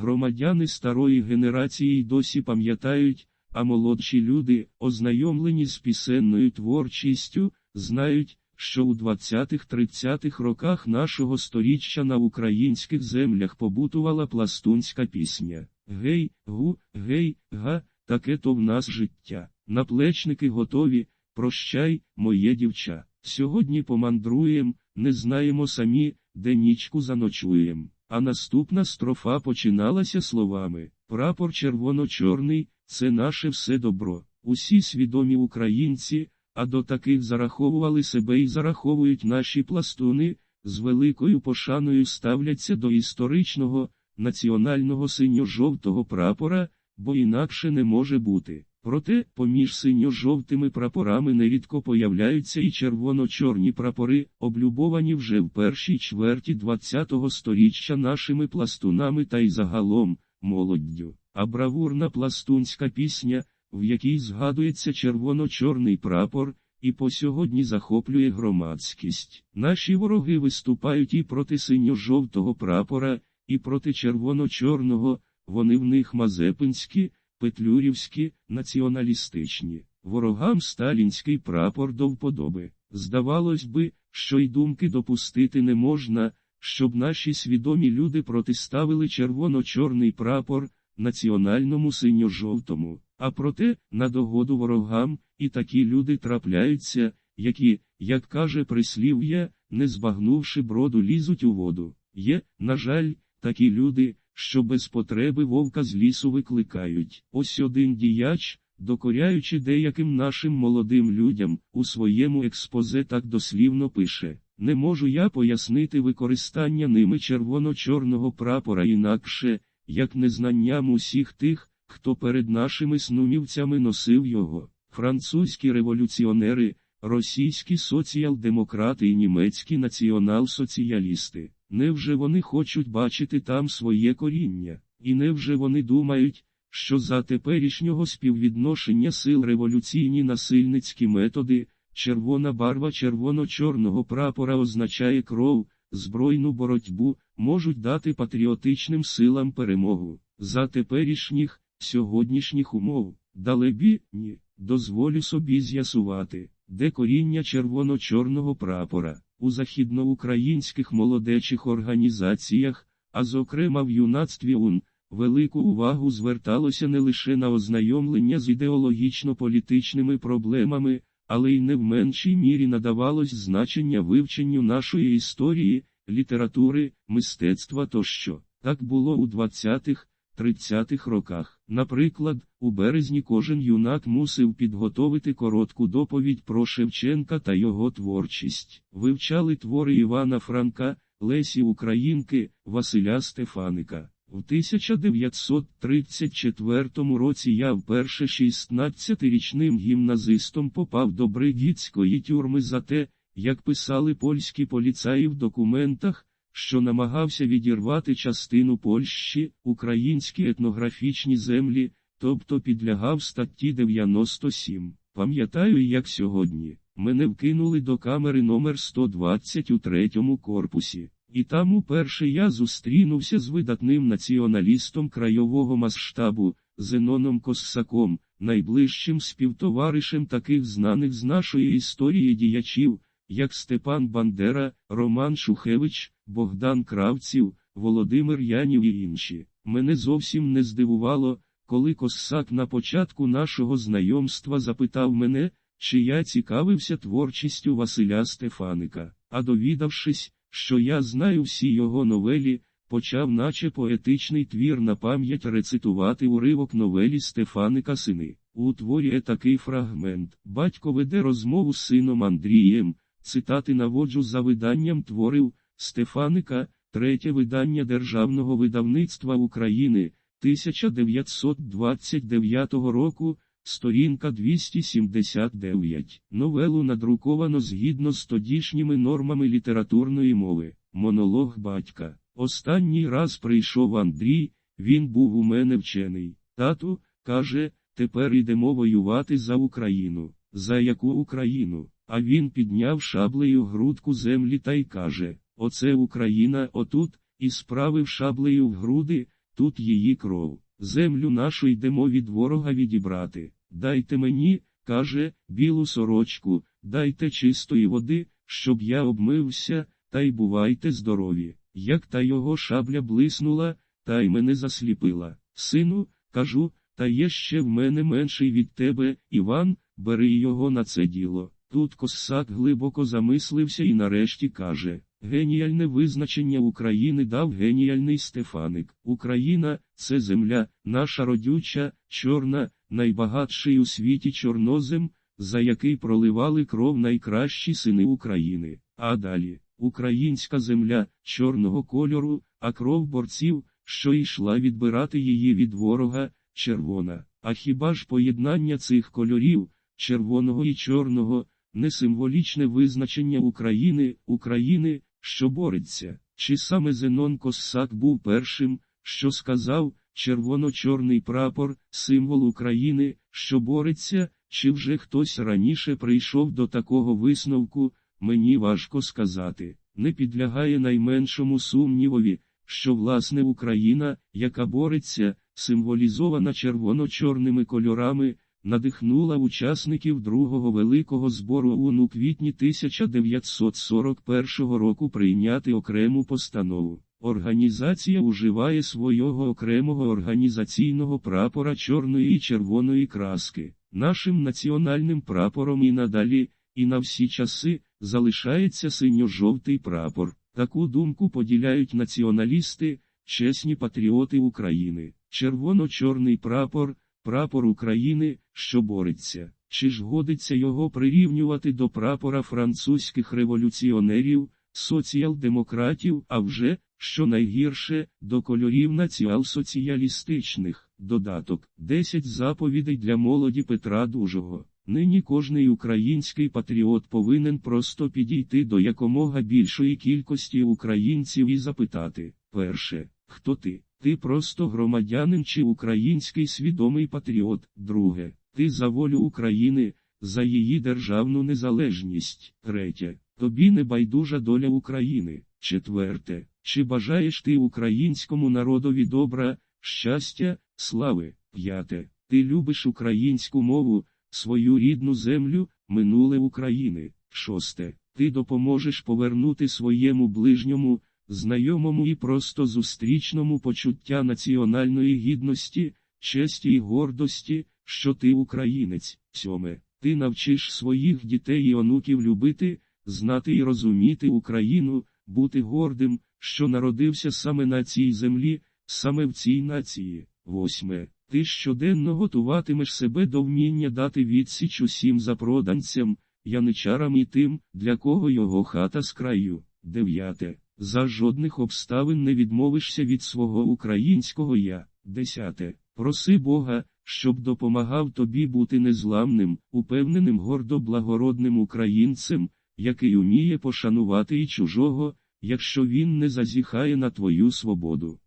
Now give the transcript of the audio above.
Громадяни старої генерації досі пам'ятають, а молодші люди, ознайомлені з пісенною творчістю, знають, що у 20-30-х роках нашого сторіччя на українських землях побутувала пластунська пісня. Гей, гу, гей, га, таке то в нас життя. Наплечники готові, прощай, моє дівча. Сьогодні помандруєм, не знаємо самі, де нічку заночуєм. А наступна строфа починалася словами: Прапор червоно-чорний, це наше все добро. Усі свідомі українці, а до таких зараховували себе і зараховують наші пластуни, з великою пошаною ставляться до історичного, національного синьо-жовтого прапора, бо інакше не може бути. Проте, поміж синьо-жовтими прапорами нерідко появляються і червоно-чорні прапори, облюбовані вже в першій чверті ХХ століття нашими пластунами та й загалом, молоддю. А бравурна пластунська пісня, в якій згадується червоно-чорний прапор, і по сьогодні захоплює громадськість. Наші вороги виступають і проти синьо-жовтого прапора, і проти червоно-чорного, вони в них мазепинські, петлюрівські, націоналістичні. Ворогам сталінський прапор до вподоби. Здавалось би, що й думки допустити не можна, щоб наші свідомі люди протиставили червоно-чорний прапор національному синьо-жовтому. А проте, на догоду ворогам, і такі люди трапляються, які, як каже прислів'я, не збагнувши броду, лізуть у воду. Є, на жаль, такі люди, що без потреби вовка з лісу викликають. Ось один діяч, докоряючи деяким нашим молодим людям, у своєму експозе так дослівно пише. Не можу я пояснити використання ними червоно-чорного прапора інакше, як незнанням усіх тих, хто перед нашими снумівцями носив його. Французькі революціонери, російські соціал-демократи і німецькі націонал-соціалісти. Невже вони хочуть бачити там своє коріння? І невже вони думають, що за теперішнього співвідношення сил революційні насильницькі методи, червона барва червоно-чорного прапора означає кров, збройну боротьбу, можуть дати патріотичним силам перемогу. За теперішніх, сьогоднішніх умов, далебі, ні, дозволю собі з'ясувати, де коріння червоно-чорного прапора, у західноукраїнських молодечих організаціях, а зокрема в юнацтві УН, велику увагу зверталося не лише на ознайомлення з ідеологічно-політичними проблемами, але й не в меншій мірі надавалось значення вивченню нашої історії, літератури, мистецтва тощо. Так було у 20-х, 30-х роках. Наприклад, у березні кожен юнак мусив підготовити коротку доповідь про Шевченка та його творчість. Вивчали твори Івана Франка, Лесі Українки, Василя Стефаника. У 1934 році я вперше 16-річним гімназистом попав до Бригітської тюрми за те, як писали польські поліцаї в документах, що намагався відірвати частину Польщі, українські етнографічні землі, тобто підлягав статті 97. Пам'ятаю, як сьогодні, мене вкинули до камери номер 120 у третьому корпусі. І там уперше я зустрінувся з видатним націоналістом крайового масштабу, Зеноном Коссаком, найближчим співтоваришем таких знаних з нашої історії діячів, як Степан Бандера, Роман Шухевич, Богдан Кравців, Володимир Янів і інші. Мене зовсім не здивувало, коли Коссак на початку нашого знайомства запитав мене, чи я цікавився творчістю Василя Стефаника, а довідавшись, що я знаю всі його новелі, почав, наче поетичний твір на пам'ять рецитувати уривок новелі Стефаника Сини. У творі такий фрагмент. Батько веде розмову з сином Андрієм, цитати наводжу за виданням творів Стефаника, третє видання Державного видавництва України 1929 року. Сторінка 279. Новелу надруковано згідно з тодішніми нормами літературної мови. Монолог батька. Останній раз прийшов Андрій, він був у мене вчений. Тату, каже, тепер ідемо воювати за Україну. За яку Україну? А він підняв шаблею грудку землі та й каже: Оце Україна отут, і справив шаблею в груди, тут її кров. Землю нашу йдемо від ворога відібрати. Дайте мені, каже, білу сорочку, дайте чистої води, щоб я обмився, та й бувайте здорові. Як та його шабля блиснула, та й мене засліпила. Сину, кажу, та є ще в мене менший від тебе, Іван, бери його на це діло. Тут косак глибоко замислився і нарешті каже: Геніальне визначення України дав геніальний Стефаник. Україна це земля, наша родюча, чорна, найбагатший у світі чорнозем, за який проливали кров найкращі сини України. А далі українська земля чорного кольору, а кров борців, що йшла відбирати її від ворога, червона. А хіба ж поєднання цих кольорів, червоного і чорного, не символічне визначення України, України, що бореться? Чи саме Зенон Коссак був першим, що сказав, червоно-чорний прапор, символ України, що бореться, чи вже хтось раніше прийшов до такого висновку, мені важко сказати, не підлягає найменшому сумнівові, що власне Україна, яка бореться, символізована червоно-чорними кольорами, надихнула учасників другого великого збору ООН у квітні 1941 року прийняти окрему постанову. Організація уживає свого окремого організаційного прапора чорної і червоної краски. Нашим національним прапором і надалі, і на всі часи, залишається синьо-жовтий прапор. Таку думку поділяють націоналісти, чесні патріоти України. Червоно-чорний прапор, прапор України, що бореться. Чи ж годиться його прирівнювати до прапора французьких революціонерів, соціал-демократів, а вже, що найгірше, до кольорів націал-соціалістичних, додаток, 10 заповідей для молоді Петра Дужого. Нині кожний український патріот повинен просто підійти до якомога більшої кількості українців і запитати: перше, хто ти? Ти просто громадянин чи український свідомий патріот, друге, ти за волю України, за її державну незалежність, третє, тобі не байдужа доля України, четверте, чи бажаєш ти українському народові добра, щастя, слави, п'яте, ти любиш українську мову, свою рідну землю, минуле України, шосте, ти допоможеш повернути своєму ближньому, знайомому і просто зустрічному почуття національної гідності, честі і гордості, що ти українець. Сьоме, ти навчиш своїх дітей і онуків любити, знати і розуміти Україну, бути гордим, що народився саме на цій землі, саме в цій нації. Восьме. Ти щоденно готуватимеш себе до вміння дати відсіч усім запроданцям, яничарам і тим, для кого його хата з краю. Дев'яте. За жодних обставин не відмовишся від свого українського я. Десяте. Проси Бога, щоб допомагав тобі бути незламним, упевненим гордо благородним українцем, який уміє пошанувати і чужого, якщо він не зазіхає на твою свободу.